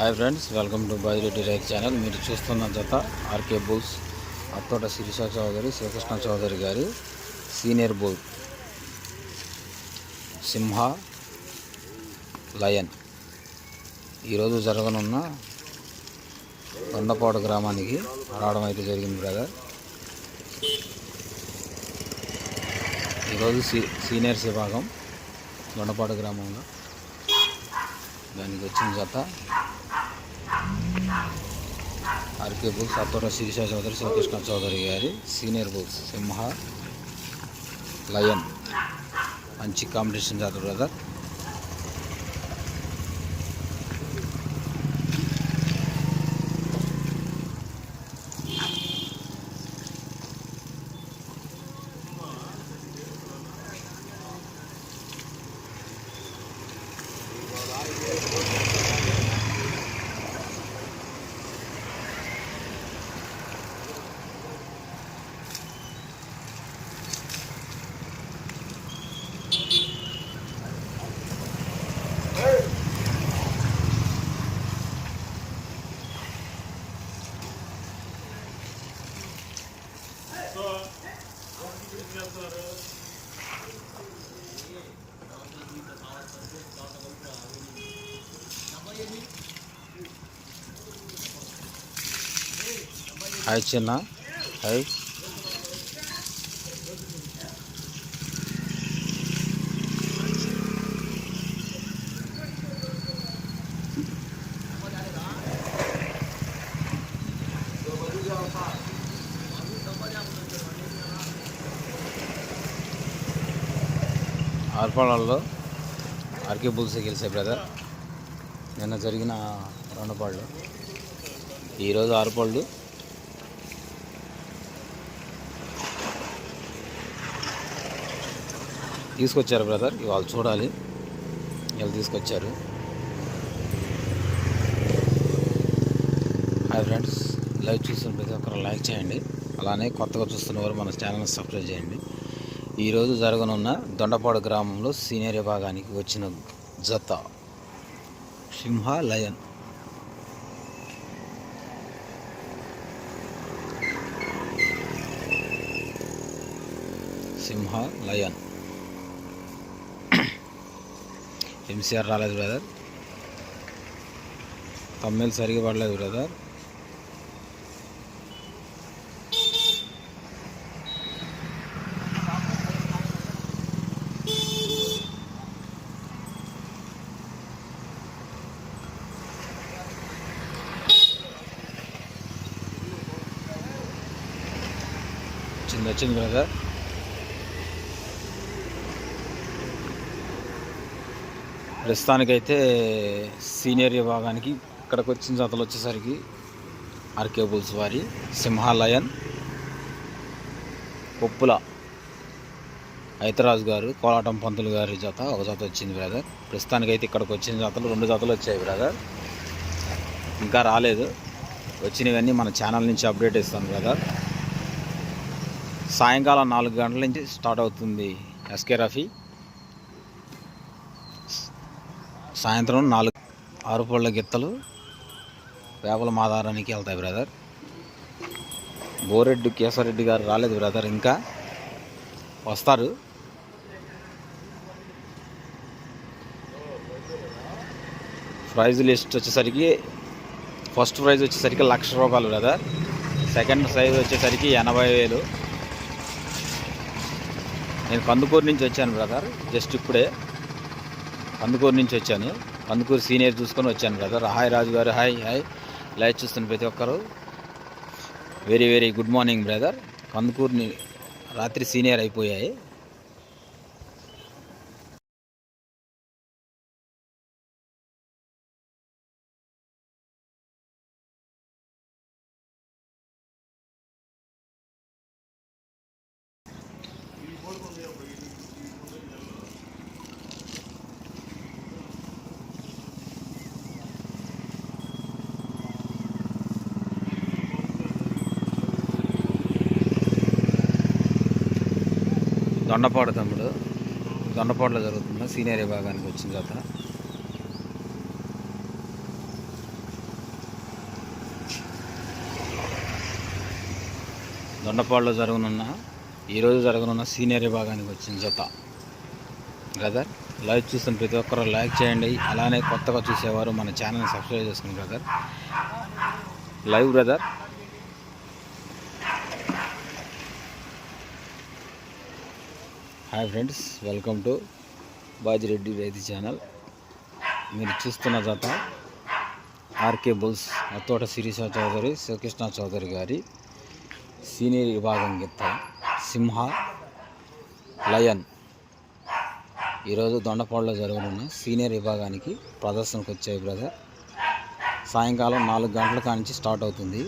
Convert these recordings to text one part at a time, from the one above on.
Hi friends welcome to Bajireddy రైతు channel. మీరు చూస్తున్న జత ఆర్కే బుల్స్ అత్తోట శిరీష చౌదరి శ్రీకృష్ణ చౌదరి గారి సీనియర్ బుల్ సింహ లయన్. ఈరోజు జరగనున్న కొండపాడు గ్రామానికి రావడం అయితే జరిగింది బ్రదర్. ఈరోజు సీ సీనియర్స్ విభాగం దొండపాడు గ్రామంలో. దానికి వచ్చిన జత ఆర్కే బుల్స్ అత్తోట శిరీష చౌదరి శ్రీకృష్ణ చౌదరి గారి సీనియర్ బుల్స్ సింహ లయన్ మంచి కాంపిటీషన్ జాతర బ్రదర్ హాయ్ చిన్న హాయ్ ఆర్పాళ్ళలో ఆర్కే బుల్స్ గెలిచాయి బ్రదర్. నిన్న జరిగిన రెండు పాళ్ళు ఈరోజు ఆరుపాళ్ళు తీసుకొచ్చారు బ్రదర్ ఇవాళ చూడాలి. ఇవాళ తీసుకొచ్చారు. హాయ్ ఫ్రెండ్స్ లైవ్ చూస్తున్న ప్రతి ఒక్కరు లైక్ చేయండి. అలానే కొత్తగా చూస్తున్నవారు మన ఛానల్ని సబ్స్క్రైబ్ చేయండి. ఈరోజు జరగనున్న దొండపాడు గ్రామంలో సీనియర్ విభాగానికి వచ్చిన జత Simha lion. Simha lion. MCR రాలేదు బ్రదర్. తమ్మిల్ సరిగా పడలేదు బ్రదర్. వచ్చింది వచ్చింది బ్రదర్. ప్రస్తుతానికైతే సీనియర్ విభాగానికి ఇక్కడికి వచ్చిన జతలు వచ్చేసరికి ఆర్కే బుల్స్ వారి సింహాలయన్ కొప్పుల ఐతరాజు గారు కోలాటం పంతులు గారి జత ఒక జత వచ్చింది బ్రదర్. ప్రస్తుతానికైతే ఇక్కడికి వచ్చిన జతలు రెండు జతలు వచ్చాయి బ్రదర్. ఇంకా రాలేదు. వచ్చినవన్నీ మన ఛానల్ నుంచి అప్డేట్ ఇస్తాను బ్రదర్. సాయంకాలం నాలుగు గంటల నుంచి స్టార్ట్ అవుతుంది ఎస్కే రఫీ. సాయంత్రం నాలుగు ఆరు పళ్ళ గిత్తలు వేపల మాదారానికి వెళ్తాయి బ్రదర్ బోరెడ్డి కేశవరెడ్డి గారు రాలేదు బ్రదర్ ఇంకా వస్తారు. ప్రైజ్ లిస్ట్ వచ్చేసరికి ఫస్ట్ ప్రైజ్ వచ్చేసరికి లక్ష రూపాయలు బ్రదర్ సెకండ్ ప్రైజ్ వచ్చేసరికి ఎనభై వేలు. నేను కందుకూరు నుంచి వచ్చాను బ్రదర్ జస్ట్ ఇప్పుడే. కందుకూరు నుంచి వచ్చాను. కందుకూరు సీనియర్ చూసుకొని వచ్చాను బ్రదర్. హాయ్ రాజు గారు హాయ్ హాయ్. లైవ్ చూస్తున్న ప్రతి ఒక్కరు. Very very good morning brother. కందుకూరుని రాత్రి సీనియర్ అయిపోయాయి. దొండపాడు తమ్ముడు. దొండపాడులో జరుగుతున్న సీనియర్ విభాగానికి వచ్చిన జాతర దొండపాడులో జరగనున్న ఈరోజు జరగనున్న సీనియర్ విభాగానికి వచ్చిన జత. బ్రదర్ లైవ్ చూసిన ప్రతి ఒక్కరు లైక్ చేయండి. అలానే కొత్తగా చూసేవారు మన ఛానల్ని సబ్స్క్రైబ్ చేసుకుని brother. Live brother. Hi friends welcome to Bajireddy రైతు ఛానల్. మీరు చూస్తున్న జత ఆర్కే బుల్స్ అత్తోట శిరీష చౌదరి శ్రీకృష్ణ చౌదరి గారి సీనియర్ విభాగం గిత్త సింహ లయన్. ఈరోజు దొండపాడులో జరగనున్న సీనియర్ విభాగానికి ప్రదర్శనకు వచ్చాయి బ్రదర్. సాయంకాలం నాలుగు గంటల కానించి స్టార్ట్ అవుతుంది.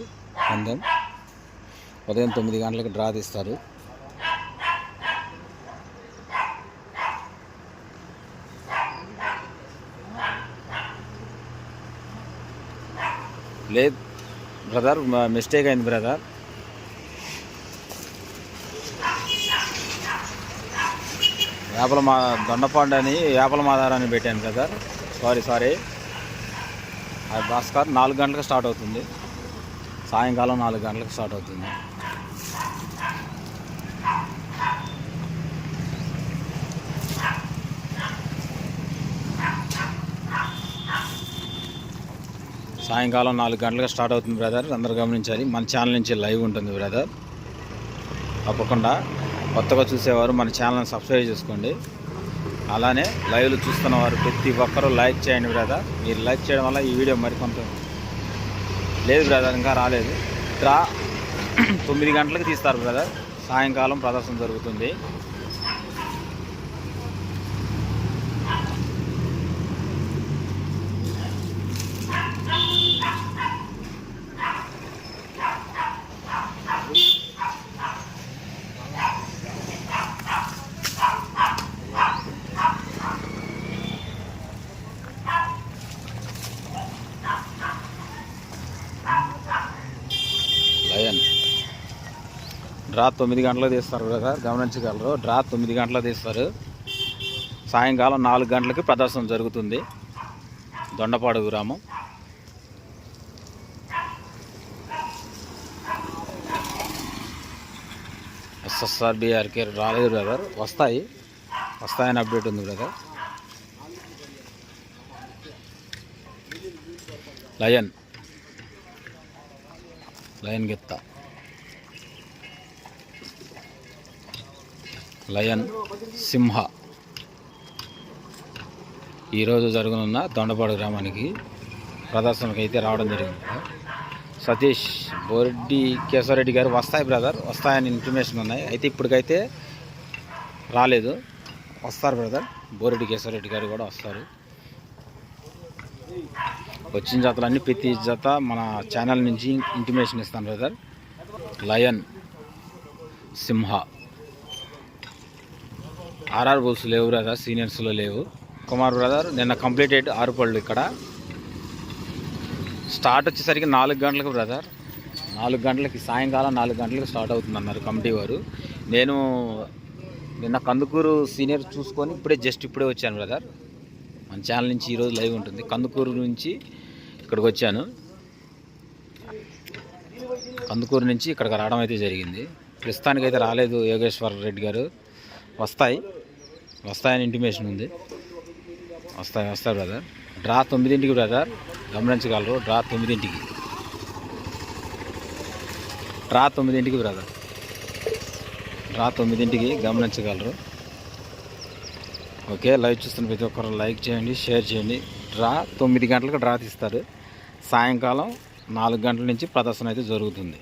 పందెం ఉదయం తొమ్మిది గంటలకు డ్రా తీస్తారు. లేదు. బ్రదర్ మిస్టేక్ అయింది బ్రదర్. వేపల మా దొండపాండు అని వేపల మాదారాన్ని పెట్టాను బ్రదర్. సారీ సారీ అది భాస్కర్ నాలుగు గంటలకు స్టార్ట్ అవుతుంది. సాయంకాలం నాలుగు గంటలకు స్టార్ట్ అవుతుంది. సాయంకాలం నాలుగు గంటలకు స్టార్ట్ అవుతుంది బ్రదర్. అందరు గమనించాలి. మన ఛానల్ నుంచి లైవ్ ఉంటుంది బ్రదర్. తప్పకుండా కొత్తగా చూసేవారు మన ఛానల్ని సబ్స్క్రైబ్ చేసుకోండి. అలానే లైవ్లో చూస్తున్న వారు ప్రతి ఒక్కరూ లైక్ చేయండి బ్రదర్. మీరు లైక్ చేయడం వల్ల ఈ వీడియో మరికొంత లేదు బ్రదర్ ఇంకా రాలేదు. డ్రా తొమ్మిది గంటలకు తీస్తారు బ్రదర్. సాయంకాలం ప్రదర్శన జరుగుతుంది లయన్ డ్రా తొమ్మిది గంటలకు తీస్తారు కదా గమనించగలరు. డ్రా తొమ్మిది గంటలకు తీస్తారు. సాయంకాలం నాలుగు గంటలకి ప్రదర్శన జరుగుతుంది. దొండపాడు గ్రామం. ఎస్ఎస్ఆర్ బీఆర్కే రాలేదు బ్రదర్. వస్తాయి. వస్తాయని అప్డేట్ ఉంది బ్రదర్. లయన్. లయన్ గిత్త. లయన్ సింహ. ఈరోజు జరగనున్న దొండపాడు గ్రామానికి ప్రదర్శనకు అయితే రావడం జరిగింది. సతీష్ బోరెడ్డి కేశవరెడ్డి గారు వస్తాయి బ్రదర్ వస్తాయని ఇన్ఫర్మేషన్ ఉన్నాయి. అయితే ఇప్పటికైతే రాలేదు. వస్తారు బ్రదర్ బోరెడ్డి కేశవరెడ్డి గారు కూడా వస్తారు. వచ్చిన జతలన్నీ ప్రతి జత మన ఛానల్ నుంచి ఇంటిమేషన్ ఇస్తాను brother. Lion Simha. RR bulls లేవు బ్రదర్ సీనియర్స్లో లేవు. కుమార్ బ్రదర్ నిన్న కంప్లీట్ అయ్యి ఆరు పళ్ళు ఇక్కడ. స్టార్ట్ వచ్చేసరికి నాలుగు గంటలకు బ్రదర్ నాలుగు గంటలకి సాయంకాలం నాలుగు గంటలకు స్టార్ట్ అవుతుంది అన్నారు కమిటీ వారు. నేను నిన్న కందుకూరు సీనియర్ చూసుకొని ఇప్పుడే జస్ట్ ఇప్పుడే వచ్చాను బ్రదర్ మన ఛానల్ నుంచి ఈరోజు లైవ్ ఉంటుంది. కందుకూరు నుంచి ఇక్కడికి వచ్చాను. కందుకూరు నుంచి ఇక్కడికి రావడం అయితే జరిగింది. ప్రస్తుతానికి అయితే రాలేదు యోగేశ్వర రెడ్డి గారు. వస్తాయి. వస్తాయని ఇంటిమేషన్ ఉంది. వస్తాయి వస్తాయి బ్రదర్ డ్రా తొమ్మిదింటికి బ్రదర్ గమనించగలరు డ్రా తొమ్మిదింటికి. డ్రా తొమ్మిదింటికి బ్రదర్ డ్రా తొమ్మిదింటికి గమనించగలరు. ఓకే లైవ్ చూస్తున్న ప్రతి ఒక్కరు లైక్ చేయండి షేర్ చేయండి. డ్రా తొమ్మిది గంటలకు డ్రా తీస్తారు. సాయంకాలం నాలుగు గంటల నుంచి ప్రదర్శన అయితే జరుగుతుంది.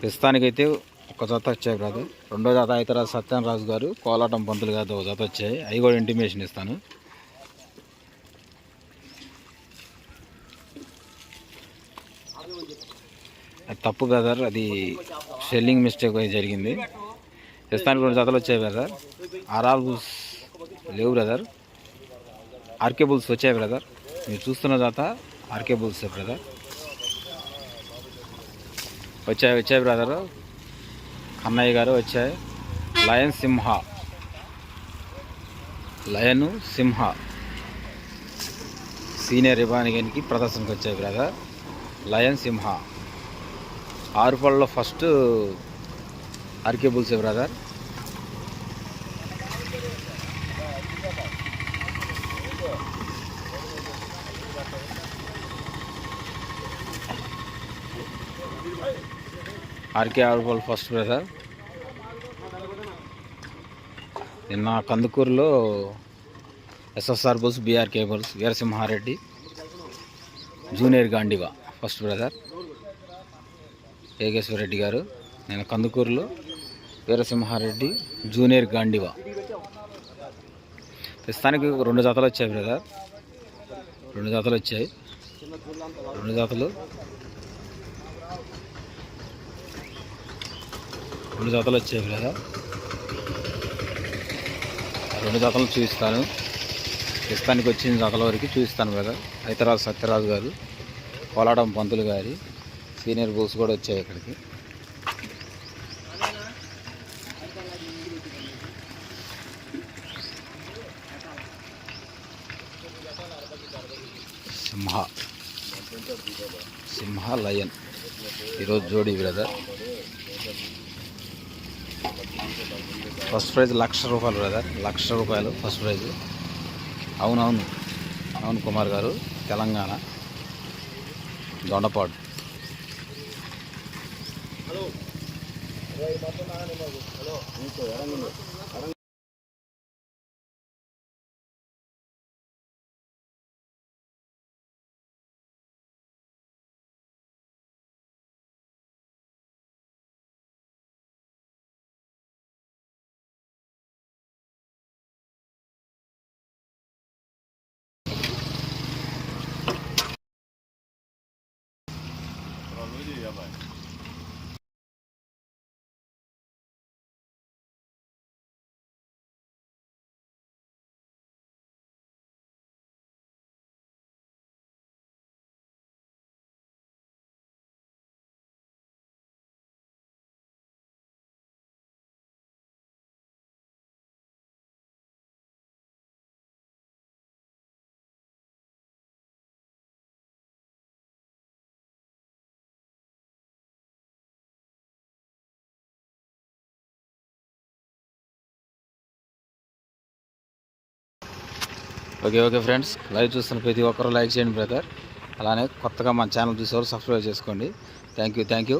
ప్రస్తుతానికైతే ఒక జత వచ్చాయి బ్రదర్. రెండో జత అయితే సత్యన్ రాజు గారు కోలాటం పంతులు గారితో ఒక జత వచ్చాయి. అవి కూడా ఇంటిమేషన్ ఇస్తాను. అది తప్పు బ్రదర్ అది సెల్లింగ్ మిస్టేక్ అయితే జరిగింది. ప్రస్తుతానికి రెండు జతలు వచ్చాయి బ్రదర్. ఆర్ఆర్ బుల్స్ లేవు బ్రదర్. ఆర్కే బుల్స్ వచ్చాయి బ్రదర్. మీరు చూస్తున్న జాత ఆర్కే బుల్స్ బ్రదర్. వచ్చాయి వచ్చాయి బ్రదర్. అన్నయ్య గారు వచ్చాయి లయన్ సింహ. లయను సింహ. సీనియర్ విభాగానికి ప్రదర్శనకు వచ్చాయి బ్రదర్. లయన్ సింహ. ఆరు పళ్ళలో ఫస్ట్ అరికే బుల్సే బ్రదర్. ఆర్కే ఆర్గోల్ ఫస్ట్ బ్రదర్ నిన్న కందుకూరులో SSR bus BR cables Veerasimhareddy junior Gandiva first brother Ekeswara Reddy గారు నేను కందుకూరులో వీరసింహారెడ్డి జూనియర్ గాండివా. ప్రస్తుతానికి రెండు జాతలు వచ్చాయి బ్రదర్. రెండు జాతలు వచ్చాయి. రెండు జాతలు రెండు జాతలు వచ్చాయి కదా రెండు జాతలు చూపిస్తాను. ప్రస్తుతానికి వచ్చిన జాతల వరకు చూపిస్తాను కదా హైతరాజు సత్యరాజు గారు కోలాడం పంతులు గారి సీనియర్ బుక్స్ కూడా వచ్చాయి ఇక్కడికి. సింహ సింహ లయన్. ఈరోజు జోడీ బ్రదర్. ఫస్ట్ ప్రైజ్ లక్ష రూపాయలు బ్రదర్. లక్ష రూపాయలు ఫస్ట్ ప్రైజ్. అవునవును. అవును కుమార్ గారు Telangana. Dondapadu. Okay okay friends. Live చూస్తున్న ప్రతి ఒక్కరూ లైక్ చేయండి బ్రదర్. అలానే కొత్తగా మన ఛానల్ చూసేవారు సబ్స్క్రైబ్ చేసుకోండి. Thank you thank you